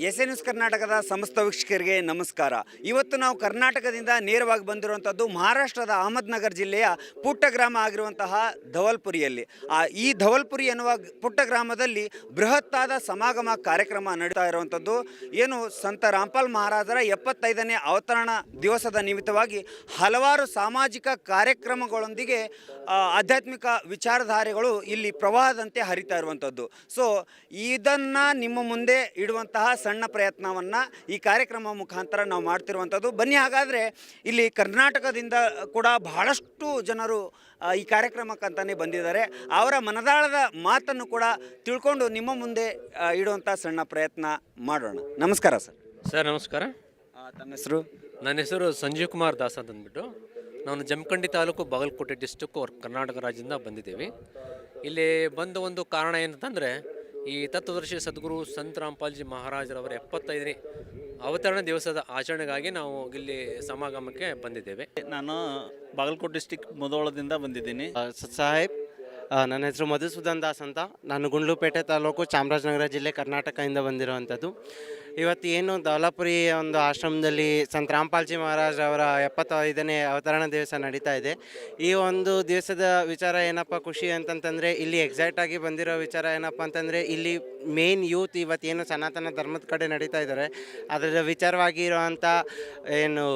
S N S ಕರ್ನಾಟಕದ ಸಮಸ್ತ ವೀಕ್ಷಕರಿಗೆ ನಮಸ್ಕಾರ. ಇವತ್ತು ನಾವು ಕರ್ನಾಟಕದಿಂದ ನೇರವಾಗಿ ಬಂದಿರುವಂಥದ್ದು ಮಹಾರಾಷ್ಟ್ರದ ಅಹಮದ್ನಗರ್ ಜಿಲ್ಲೆಯ ಪುಟ್ಟ ಗ್ರಾಮ ಆಗಿರುವಂತಹ ಧವಲ್ಪುರಿಯಲ್ಲಿ. ಆ, ಈ ಧವಲ್ಪುರಿ ಎನ್ನುವ ಪುಟ್ಟ ಗ್ರಾಮದಲ್ಲಿ ಬೃಹತ್ತಾದ ಸಮಾಗಮ ಕಾರ್ಯಕ್ರಮ ನಡೀತಾ ಇರುವಂಥದ್ದು ಏನು ಸಂತ ರಾಮ್ಪಾಲ್ ಮಹಾರಾಜರ ಎಪ್ಪತ್ತೈದನೇ ಅವತರಣ ದಿವಸದ ನಿಮಿತ್ತವಾಗಿ ಹಲವಾರು ಸಾಮಾಜಿಕ ಕಾರ್ಯಕ್ರಮಗಳೊಂದಿಗೆ ಆಧ್ಯಾತ್ಮಿಕ ವಿಚಾರಧಾರೆಗಳು ಇಲ್ಲಿ ಪ್ರವಾಹದಂತೆ ಹರಿತಾ ಇರುವಂಥದ್ದು. ಸೊ ಇದನ್ನು ನಿಮ್ಮ ಮುಂದೆ ಇಡುವಂತಹ ಸಣ್ಣ ಪ್ರಯತ್ನವನ್ನು ಈ ಕಾರ್ಯಕ್ರಮ ಮುಖಾಂತರ ನಾವು ಮಾಡ್ತಿರುವಂಥದ್ದು. ಬನ್ನಿ ಹಾಗಾದರೆ ಇಲ್ಲಿ ಕರ್ನಾಟಕದಿಂದ ಕೂಡ ಬಹಳಷ್ಟು ಜನರು ಈ ಕಾರ್ಯಕ್ರಮಕ್ಕಂತಾನೆ ಬಂದಿದ್ದಾರೆ. ಅವರ ಮನದಾಳದ ಮಾತನ್ನು ಕೂಡ ತಿಳ್ಕೊಂಡು ನಿಮ್ಮ ಮುಂದೆ ಇಡುವಂಥ ಸಣ್ಣ ಪ್ರಯತ್ನ ಮಾಡೋಣ. ನಮಸ್ಕಾರ ಸರ್. ಸರ್ ನಮಸ್ಕಾರ. ತನ್ನ ತಮ್ಮ ಹೆಸರು? ನನ್ನ ಹೆಸರು ಸಂಜೀವ್ ಕುಮಾರ್ ದಾಸ್ ಅಂತ ಅಂದ್ಬಿಟ್ಟು ನಾನು ಜಮಖಂಡಿ ತಾಲೂಕು ಬಾಗಲಕೋಟೆ ಡಿಸ್ಟಿಕ್ ಕರ್ನಾಟಕ ರಾಜ್ಯದಿಂದ ಬಂದಿದ್ದೀವಿ. ಇಲ್ಲಿ ಬಂದ ಒಂದು ಕಾರಣ ಏನಂತಂದರೆ ಈ ತತ್ವದರ್ಶಿ ಸದ್ಗುರು ಸಂತ ರಾಮ್ಪಾಲ್ಜಿ ಮಹಾರಾಜರವರ ಎಪ್ಪತ್ತೈದನೇ ಅವತರಣ ದಿವಸದ ಆಚರಣೆಗಾಗಿ ನಾವು ಇಲ್ಲಿ ಸಮಾಗಮಕ್ಕೆ ಬಂದಿದ್ದೇವೆ. ನಾನು ಬಾಗಲಕೋಟೆ ಡಿಸ್ಟಿಕ್ ಮುದೋಳದಿಂದ ಬಂದಿದ್ದೀನಿ. ಸಾಹೇಬ್ ನನ್ನ ಹೆಸರು ಮಧುಸೂದನ್ ದಾಸ್ ಅಂತ. ನಾನು ಗುಂಡ್ಲುಪೇಟೆ ತಾಲೂಕು ಚಾಮರಾಜನಗರ ಜಿಲ್ಲೆ ಕರ್ನಾಟಕದಿಂದ ಬಂದಿರುವಂಥದ್ದು. ಇವತ್ತು ಏನು ದೌಲಾಪುರಿ ಒಂದು ಆಶ್ರಮದಲ್ಲಿ ಸಂತ ರಾಮ್ಪಾಲ್ಜಿ ಮಹಾರಾಜ್ ಅವರ ಎಪ್ಪತ್ತೈದನೇ ಅವತರಣ ದಿವಸ ನಡೀತಾ ಇದೆ. ಈ ಒಂದು ದಿವಸದ ವಿಚಾರ ಏನಪ್ಪ ಖುಷಿ ಅಂತಂತಂದರೆ, ಇಲ್ಲಿ ಎಕ್ಸಾಕ್ಟ್ ಆಗಿ ಬಂದಿರೋ ವಿಚಾರ ಏನಪ್ಪ ಅಂತಂದರೆ, ಇಲ್ಲಿ ಮೇನ್ ಯೂತ್ ಇವತ್ತೇನು ಸನಾತನ ಧರ್ಮದ ಕಡೆ ನಡೀತಾ ಇದ್ದಾರೆ. ಅದರ ವಿಚಾರವಾಗಿ ಇರುವಂಥ ಏನು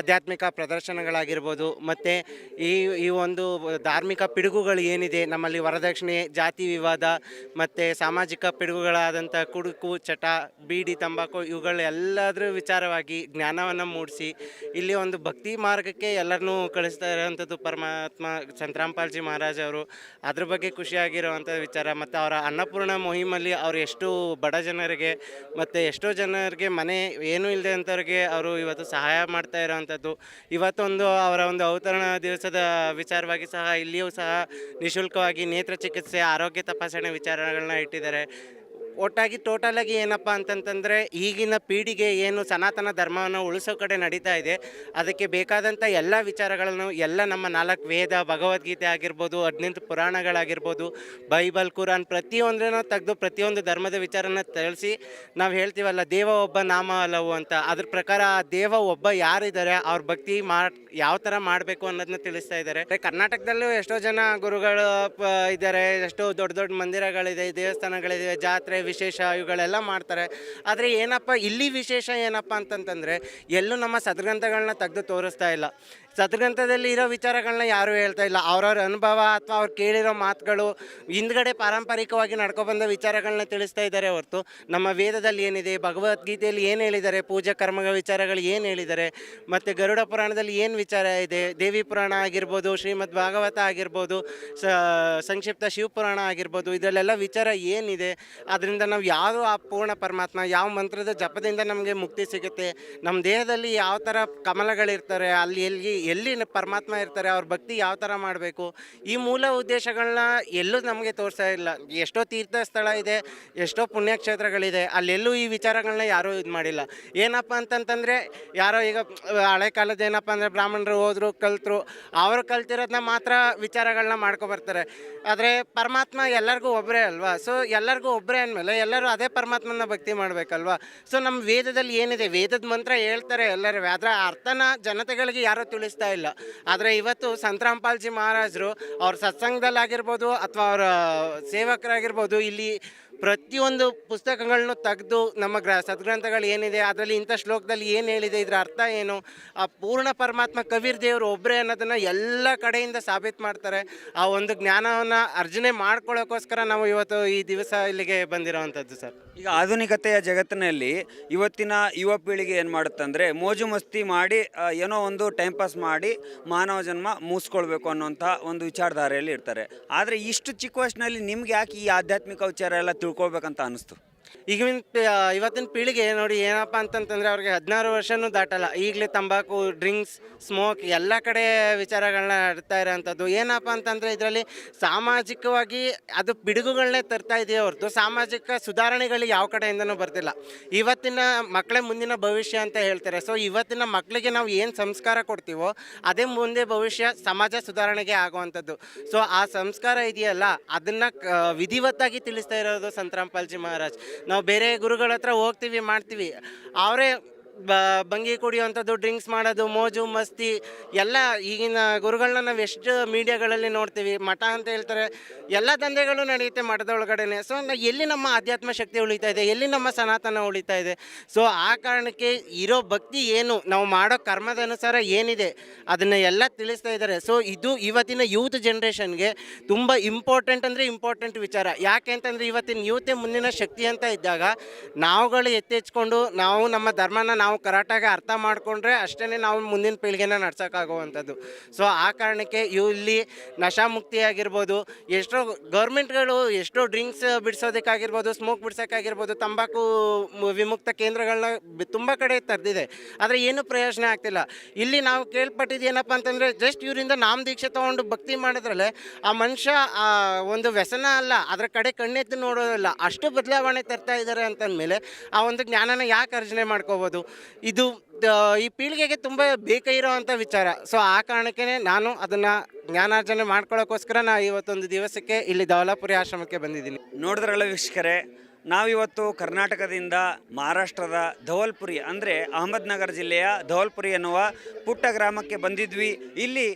ಆಧ್ಯಾತ್ಮಿಕ ಪ್ರದರ್ಶನಗಳಾಗಿರ್ಬೋದು, ಮತ್ತು ಈ ಈ ಒಂದು ಧಾರ್ಮಿಕ ಪಿಡುಗುಗಳು ಏನಿದೆ, ನಮ್ಮಲ್ಲಿ ವರದಕ್ಷಿಣೆ, ಜಾತಿ ವಿವಾದ, ಮತ್ತು ಸಾಮಾಜಿಕ ಪಿಡುಗುಗಳಾದಂಥ ಕುಡುಕು, ಚಟ, ಬೀಡಿ ತಂಬಾಕು ಇವುಗಳೆಲ್ಲದರ ವಿಚಾರವಾಗಿ ಜ್ಞಾನವನ್ನು ಮೂಡಿಸಿ ಇಲ್ಲಿ ಒಂದು ಭಕ್ತಿ ಮಾರ್ಗಕ್ಕೆ ಎಲ್ಲರನ್ನೂ ಕಳಿಸ್ತಾ ಇರೋವಂಥದ್ದು ಪರಮಾತ್ಮ ಸಂತರಾಮ್ಪಾಲ್ಜಿ ಮಹಾರಾಜ್ ಅವರು. ಅದ್ರ ಬಗ್ಗೆ ಖುಷಿಯಾಗಿರುವಂಥ ವಿಚಾರ ಮತ್ತು ಅವರ ಅನ್ನಪೂರ್ಣ ಮುಹಿಮಲ್ಲಿ ಅವರು ಎಷ್ಟು ಬಡ ಜನರಿಗೆ ಮತ್ತು ಎಷ್ಟೋ ಜನರಿಗೆ ಮನೆ ಏನೂ ಇಲ್ಲದೆ ಅಂಥವ್ರಿಗೆ ಅವರು ಇವತ್ತು ಸಹಾಯ ಮಾಡ್ತಾ ಇರೋವಂಥದ್ದು. ಇವತ್ತೊಂದು ಅವರ ಒಂದು ಅವತರಣ ದಿವಸದ ವಿಚಾರವಾಗಿ ಸಹ ಇಲ್ಲಿಯೂ ಸಹ ನಿಶುಲ್ಕವಾಗಿ ನೇತ್ರ ಚಿಕಿತ್ಸೆ, ಆರೋಗ್ಯ ತಪಾಸಣೆ ವಿಚಾರಗಳನ್ನ ಇಟ್ಟಿದ್ದಾರೆ. ಒಟ್ಟಾಗಿ ಟೋಟಲಾಗಿ ಏನಪ್ಪ ಅಂತಂತಂದರೆ ಈಗಿನ ಪೀಳಿಗೆ ಏನು ಸನಾತನ ಧರ್ಮವನ್ನು ಉಳಿಸೋ ಕಡೆ ನಡೀತಾ ಇದೆ. ಅದಕ್ಕೆ ಬೇಕಾದಂಥ ಎಲ್ಲ ವಿಚಾರಗಳನ್ನು, ಎಲ್ಲ ನಮ್ಮ ನಾಲ್ಕು ವೇದ, ಭಗವದ್ಗೀತೆ ಆಗಿರ್ಬೋದು, ಹದಿನೆಂಟು ಪುರಾಣಗಳಾಗಿರ್ಬೋದು, ಬೈಬಲ್, ಕುರಾನ್ ಪ್ರತಿಯೊಂದನ್ನು ತೆಗೆದು ಪ್ರತಿಯೊಂದು ಧರ್ಮದ ವಿಚಾರನ ತಿಳಿಸಿ ನಾವು ಹೇಳ್ತೀವಲ್ಲ, ದೇವ ಒಬ್ಬ, ನಾಮ ಹಲವು ಅಂತ. ಅದ್ರ ಪ್ರಕಾರ ಆ ದೇವ ಒಬ್ಬ ಯಾರಿದ್ದಾರೆ, ಅವ್ರ ಭಕ್ತಿ ಮಾಡಿ, ಯಾವ ಥರ ಮಾಡಬೇಕು ಅನ್ನೋದನ್ನ ತಿಳಿಸ್ತಾ ಇದ್ದಾರೆ. ಕರ್ನಾಟಕದಲ್ಲೂ ಎಷ್ಟೋ ಜನ ಗುರುಗಳು ಇದ್ದಾರೆ, ಎಷ್ಟೋ ದೊಡ್ಡ ದೊಡ್ಡ ಮಂದಿರಗಳಿದೆ, ದೇವಸ್ಥಾನಗಳಿದೆ, ಜಾತ್ರೆ ವಿಶೇಷ ಇವುಗಳೆಲ್ಲ ಮಾಡ್ತಾರೆ. ಆದರೆ ಏನಪ್ಪ, ಇಲ್ಲಿ ವಿಶೇಷ ಏನಪ್ಪ ಅಂತಂತಂದರೆ, ಎಲ್ಲೂ ನಮ್ಮ ಸದ್ಗ್ರಂಥಗಳನ್ನ ತೆಗೆದು ತೋರಿಸ್ತಾ ಇಲ್ಲ. ಸದ್ಗ್ರಂಥದಲ್ಲಿ ಇರೋ ವಿಚಾರಗಳನ್ನ ಯಾರೂ ಹೇಳ್ತಾ ಇಲ್ಲ. ಅವ್ರವ್ರ ಅನುಭವ ಅಥವಾ ಅವ್ರು ಕೇಳಿರೋ ಮಾತುಗಳು ಹಿಂದ್ಗಡೆ ಪಾರಂಪರಿಕವಾಗಿ ನಡ್ಕೊಬಂದ ವಿಚಾರಗಳನ್ನ ತಿಳಿಸ್ತಾ ಇದ್ದಾರೆ ಹೊರತು, ನಮ್ಮ ವೇದದಲ್ಲಿ ಏನಿದೆ, ಭಗವದ್ಗೀತೆಯಲ್ಲಿ ಏನು ಹೇಳಿದ್ದಾರೆ, ಪೂಜಾ ಕರ್ಮಗಳ ವಿಚಾರಗಳು ಏನು ಹೇಳಿದ್ದಾರೆ, ಮತ್ತು ಗರುಡ ಪುರಾಣದಲ್ಲಿ ಏನು ವಿಚಾರ ಇದೆ, ದೇವಿ ಪುರಾಣ ಆಗಿರ್ಬೋದು, ಶ್ರೀಮದ್ ಭಾಗವತ ಆಗಿರ್ಬೋದು ಸಂಕ್ಷಿಪ್ತ ಶಿವಪುರಾಣ ಆಗಿರ್ಬೋದು, ಇದರಲ್ಲೆಲ್ಲ ವಿಚಾರ ಏನಿದೆ ಅದರಿಂದ ನಾವು ಯಾವ ಆ ಪೂರ್ಣ ಪರಮಾತ್ಮ, ಯಾವ ಮಂತ್ರದ ಜಪದಿಂದ ನಮಗೆ ಮುಕ್ತಿ ಸಿಗುತ್ತೆ ನಮ್ಮ ದೇಹದಲ್ಲಿ ಯಾವ ಥರ ಕಮಲಗಳಿರ್ತಾರೆ, ಅಲ್ಲಿ ಎಲ್ಲಿ ಎಲ್ಲಿ ಪರಮಾತ್ಮ ಇರ್ತಾರೆ, ಅವ್ರ ಭಕ್ತಿ ಯಾವ ಥರ ಮಾಡಬೇಕು, ಈ ಮೂಲ ಉದ್ದೇಶಗಳನ್ನ ಎಲ್ಲೂ ನಮಗೆ ತೋರಿಸ್ತಾ ಇಲ್ಲ. ಎಷ್ಟೋ ತೀರ್ಥ ಸ್ಥಳ ಇದೆ, ಎಷ್ಟೋ ಪುಣ್ಯಕ್ಷೇತ್ರಗಳಿದೆ, ಅಲ್ಲೆಲ್ಲೂ ಈ ವಿಚಾರಗಳನ್ನ ಯಾರೂ ಇದು ಮಾಡಿಲ್ಲ. ಏನಪ್ಪ ಅಂತಂತಂದರೆ, ಯಾರೋ ಈಗ ಹಳೆ ಕಾಲದ ಏನಪ್ಪ ಅಂದರೆ ಬ್ರಾಹ್ಮಣರು ಹೋದರು, ಕಲ್ತರು, ಅವರು ಕಲ್ತಿರೋದನ್ನ ಮಾತ್ರ ವಿಚಾರಗಳನ್ನ ಮಾಡ್ಕೊಬರ್ತಾರೆ ಆದರೆ ಪರಮಾತ್ಮ ಎಲ್ಲರಿಗೂ ಒಬ್ಬರೇ ಅಲ್ವಾ? ಸೊ ಎಲ್ಲರಿಗೂ ಒಬ್ಬರೇ ಅಂದಮೇಲೆ ಎಲ್ಲರೂ ಅದೇ ಪರಮಾತ್ಮನ ಭಕ್ತಿ ಮಾಡಬೇಕಲ್ವಾ? ಸೊ ನಮ್ಮ ವೇದದಲ್ಲಿ ಏನಿದೆ? ವೇದದ ಮಂತ್ರ ಹೇಳ್ತಾರೆ ಎಲ್ಲರೂ. ಅದರ ಅರ್ಥನ ಜನತೆಗಳಿಗೆ ಯಾರೂ ತಿಳಿಸ್ತಾ ಇಲ್ಲ. ಆದರೆ ಇವತ್ತು ಸಂತರಾಮ್ಪಾಲ್ಜಿ ಮಹಾರಾಜರು ಅವ್ರ ಸತ್ಸಂಗದಲ್ಲಾಗಿರ್ಬೋದು ಅಥವಾ ಅವರ ಸೇವಕರಾಗಿರ್ಬೋದು, ಇಲ್ಲಿ ಪ್ರತಿಯೊಂದು ಪುಸ್ತಕಗಳನ್ನು ತೆಗೆದು ನಮ್ಮ ಗ್ರ, ಸದ್ಗ್ರಂಥಗಳು ಏನಿದೆ, ಅದರಲ್ಲಿ ಇಂಥ ಶ್ಲೋಕದಲ್ಲಿ ಏನು ಹೇಳಿದೆ, ಇದರ ಅರ್ಥ ಏನು? ಆ ಪೂರ್ಣ ಪರಮಾತ್ಮ ಕಬೀರ್ ದೇವರು ಒಬ್ಬರೇ ಅನ್ನೋದನ್ನು ಎಲ್ಲ ಕಡೆಯಿಂದ ಸಾಬೀತು ಮಾಡ್ತಾರೆ. ಆ ಒಂದು ಜ್ಞಾನವನ್ನು ಅರ್ಜನೆ ಮಾಡ್ಕೊಳ್ಳೋಕ್ಕೋಸ್ಕರ ನಾವು ಇವತ್ತು ಈ ದಿವಸ ಇಲ್ಲಿಗೆ ಬಂದಿರೋವಂಥದ್ದು ಸರ್. ಈಗ ಆಧುನಿಕತೆಯ ಜಗತ್ತಿನಲ್ಲಿ ಇವತ್ತಿನ ಯುವ ಪೀಳಿಗೆ ಏನು ಮಾಡುತ್ತಂದರೆ ಮೋಜು ಮಸ್ತಿ ಮಾಡಿ ಏನೋ ಒಂದು ಟೈಮ್ ಪಾಸ್ ಮಾಡಿ ಮಾನವ ಜನ್ಮ ಮುಗಿಸ್ಕೊಳ್ಬೇಕು ಅನ್ನೋಂಥ ಒಂದು ವಿಚಾರಧಾರೆಯಲ್ಲಿ ಇರ್ತಾರೆ. ಆದರೆ ಇಷ್ಟು ಚಿಕ್ಕ ವಯಸ್ಸಿನಲ್ಲಿ ನಿಮ್ಗೆ ಯಾಕೆ ಈ ಆಧ್ಯಾತ್ಮಿಕ ವಿಚಾರ ಎಲ್ಲ ತಿಳ್ಕೊಳ್ಬೇಕಂತ ಅನಿಸ್ತು ಈಗಿನ ಇವತ್ತಿನ ಪೀಳಿಗೆ ನೋಡಿ ಏನಪ್ಪ ಅಂತಂತಂದರೆ ಅವ್ರಿಗೆ ಹದಿನಾರು ವರ್ಷನೂ ದಾಟಲ್ಲ. ಈಗಲೇ ತಂಬಾಕು ಡ್ರಿಂಕ್ಸ್ ಸ್ಮೋಕ್ ಎಲ್ಲ ಕಡೆ ವಿಚಾರಗಳನ್ನ ಆಡ್ತಾ ಇರೋವಂಥದ್ದು ಏನಪ್ಪ ಅಂತಂದರೆ ಇದರಲ್ಲಿ ಸಾಮಾಜಿಕವಾಗಿ ಅದು ಪಿಡುಗುಗಳನ್ನೇ ತರ್ತಾ ಇದೆಯೇ ಹೊರತು ಸಾಮಾಜಿಕ ಸುಧಾರಣೆಗಳು ಯಾವ ಕಡೆಯಿಂದನೂ ಬರ್ತಿಲ್ಲ. ಇವತ್ತಿನ ಮಕ್ಕಳೇ ಮುಂದಿನ ಭವಿಷ್ಯ ಅಂತ ಹೇಳ್ತಾರೆ. ಸೊ ಇವತ್ತಿನ ಮಕ್ಕಳಿಗೆ ನಾವು ಏನು ಸಂಸ್ಕಾರ ಕೊಡ್ತೀವೋ ಅದೇ ಮುಂದೆ ಭವಿಷ್ಯ ಸಮಾಜ ಸುಧಾರಣೆಗೆ ಆಗುವಂಥದ್ದು. ಸೊ ಆ ಸಂಸ್ಕಾರ ಇದೆಯಲ್ಲ, ಅದನ್ನು ವಿಧಿವತ್ತಾಗಿ ತಿಳಿಸ್ತಾ ಇರೋದು ಸಂತರಾಮ್ಪಾಲ್ಜಿ ಮಹಾರಾಜ್. ನಾವು ಬೇರೆ ಗುರುಗಳ ಹತ್ರ ಹೋಗ್ತೀವಿ ಮಾಡ್ತೀವಿ. ಅವರೇ ಬ, ಬಂಗಿ ಕುಡಿಯುವಂಥದ್ದು ಡ್ರಿಂಕ್ಸ್ ಮಾಡೋದು, ಮೋಜು, ಮಸ್ತಿ, ಎಲ್ಲ ಈಗಿನ ಗುರುಗಳನ್ನ ನಾವು ಎಷ್ಟು ಮೀಡಿಯಾಗಳಲ್ಲಿ ನೋಡ್ತೀವಿ, ಮಠ ಅಂತ ಹೇಳ್ತಾರೆ, ಎಲ್ಲ ದಂಧೆಗಳು ನಡೆಯುತ್ತೆ ಮಠದ ಒಳಗಡೆನೆ. ಸೊ ಎಲ್ಲಿ ನಮ್ಮ ಆಧ್ಯಾತ್ಮ ಶಕ್ತಿ ಉಳಿತಾ ಇದೆ, ಎಲ್ಲಿ ನಮ್ಮ ಸನಾತನ ಉಳಿತಾ ಇದೆ? ಸೊ ಆ ಕಾರಣಕ್ಕೆ ಇರೋ ಭಕ್ತಿ ಏನು? ನಾವು ಮಾಡೋ ಕರ್ಮದ ಅನುಸಾರ ಏನಿದೆ? ಅದನ್ನು ಎಲ್ಲ ತಿಳಿಸ್ತಾ ಇದ್ದಾರೆ. ಸೊ ಇದು ಇವತ್ತಿನ ಯೂತ್ ಜನ್ರೇಷನ್ಗೆ ತುಂಬ ಇಂಪಾರ್ಟೆಂಟ್ ಅಂದರೆ ಇಂಪಾರ್ಟೆಂಟ್ ವಿಚಾರ. ಯಾಕೆ ಅಂತಂದರೆ, ಇವತ್ತಿನ ಯೂತೆ ಮುಂದಿನ ಶಕ್ತಿ ಅಂತ ಇದ್ದಾಗ, ನಾವುಗಳು ಎತ್ತೆಚ್ಕೊಂಡು, ನಾವು ನಮ್ಮ ಧರ್ಮನ ನಾವು ಕರೆಕ್ಟಾಗಿ ಅರ್ಥ ಮಾಡಿಕೊಂಡ್ರೆ ಅಷ್ಟೇ ನಾವು ಮುಂದಿನ ಪೀಳಿಗೆನ ನಡ್ಸೋಕ್ಕಾಗುವಂಥದ್ದು. ಸೊ ಆ ಕಾರಣಕ್ಕೆ ಇಲ್ಲಿ ನಶಾಮುಕ್ತಿ ಆಗಿರ್ಬೋದು ಎಷ್ಟೋ ಗೌರ್ಮೆಂಟ್ಗಳು ಎಷ್ಟೋ ಡ್ರಿಂಕ್ಸ್ ಬಿಡಿಸೋದಕ್ಕಾಗಿರ್ಬೋದು ಸ್ಮೋಕ್ ಬಿಡ್ಸೋಕ್ಕಾಗಿರ್ಬೋದು, ತಂಬಾಕು ವಿಮುಕ್ತ ಕೇಂದ್ರಗಳನ್ನ ತುಂಬ ಕಡೆ ತರ್ದಿದೆ. ಆದರೆ ಏನೂ ಪ್ರಯೋಜನ ಆಗ್ತಿಲ್ಲ. ಇಲ್ಲಿ ನಾವು ಕೇಳ್ಪಟ್ಟಿದ್ದು ಏನಪ್ಪ ಅಂತಂದರೆ ಜಸ್ಟ್ ಇವರಿಂದ ನಾಮ ದೀಕ್ಷೆ ತೊಗೊಂಡು ಭಕ್ತಿ ಮಾಡಿದ್ರಲ್ಲೇ, ಆ ಮನುಷ್ಯ ಒಂದು ವ್ಯಸನ ಅಲ್ಲ, ಅದರ ಕಡೆ ಕಣ್ಣೆತ್ತು ನೋಡೋದಲ್ಲ, ಅಷ್ಟು ಬದಲಾವಣೆ ತರ್ತಾ ಇದ್ದಾರೆ ಅಂತಂದಮೇಲೆ ಆ ಒಂದು ಜ್ಞಾನನ ಯಾಕೆ ಅರ್ಜನೆ ಮಾಡ್ಕೋಬೋದು? ಇದು ಈ ಪೀಳಿಗೆಗೆ ತುಂಬ ಬೇಕಾಗಿರೋವಂಥ ವಿಚಾರ. ಸೊ ಆ ಕಾರಣಕ್ಕೆ ನಾನು ಅದನ್ನು ಜ್ಞಾನಾರ್ಜನೆ ಮಾಡ್ಕೊಳ್ಳೋಕ್ಕೋಸ್ಕರ ನಾ ಇವತ್ತೊಂದು ದಿವಸಕ್ಕೆ ಇಲ್ಲಿ ಧವಲಾಪುರಿ ಆಶ್ರಮಕ್ಕೆ ಬಂದಿದ್ದೀನಿ. ನೋಡಿದ್ರಲ್ಲ ವೀಕ್ಷಕರೇ, ನಾವಿವತ್ತು ಕರ್ನಾಟಕದಿಂದ ಮಹಾರಾಷ್ಟ್ರದ ಧವಲ್ಪುರಿ ಅಂದರೆ ಅಹಮದ್ನಗರ ಜಿಲ್ಲೆಯ ಧವಲ್ಪುರಿ ಎನ್ನುವ ಪುಟ್ಟ ಗ್ರಾಮಕ್ಕೆ ಬಂದಿದ್ವಿ. ಇಲ್ಲಿ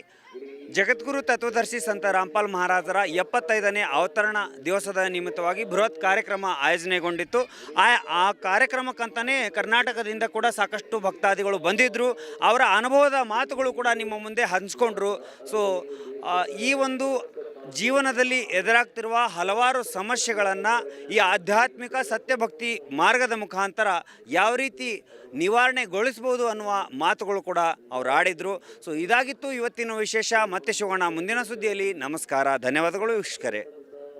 ಜಗದ್ಗುರು ತತ್ವದರ್ಶಿ ಸಂತ ರಾಮ್ಪಾಲ್ ಮಹಾರಾಜರ ಎಪ್ಪತ್ತೈದನೇ ಅವತರಣ ದಿವಸದ ನಿಮಿತ್ತವಾಗಿ ಬೃಹತ್ ಕಾರ್ಯಕ್ರಮ ಆಯೋಜನೆಗೊಂಡಿತ್ತು. ಆ ಆ ಕಾರ್ಯಕ್ರಮಕ್ಕಂತಲೇ ಕರ್ನಾಟಕದಿಂದ ಕೂಡ ಸಾಕಷ್ಟು ಭಕ್ತಾದಿಗಳು ಬಂದಿದ್ದರು ಅವರ ಅನುಭವದ ಮಾತುಗಳು ಕೂಡ ನಿಮ್ಮ ಮುಂದೆ ಹಂಚ್ಕೊಂಡ್ರು. ಸೊ ಈ ಒಂದು ಜೀವನದಲ್ಲಿ ಎದುರಾಗ್ತಿರುವ ಹಲವಾರು ಸಮಸ್ಯೆಗಳನ್ನು ಈ ಆಧ್ಯಾತ್ಮಿಕ ಸತ್ಯಭಕ್ತಿ ಮಾರ್ಗದ ಮುಖಾಂತರ ಯಾವ ರೀತಿ ನಿವಾರಣೆಗೊಳಿಸ್ಬೋದು ಅನ್ನುವ ಮಾತುಗಳು ಕೂಡ ಅವ್ರು ಆಡಿದರು. ಸೊ ಇದಾಗಿತ್ತು ಇವತ್ತಿನ ವಿಶೇಷ. ಮತ್ತೆ ಸಿಗೋಣ ಮುಂದಿನ ಸುದ್ದಿಯಲ್ಲಿ ನಮಸ್ಕಾರ. ಧನ್ಯವಾದಗಳು ವೀಕ್ಷಕರೇ.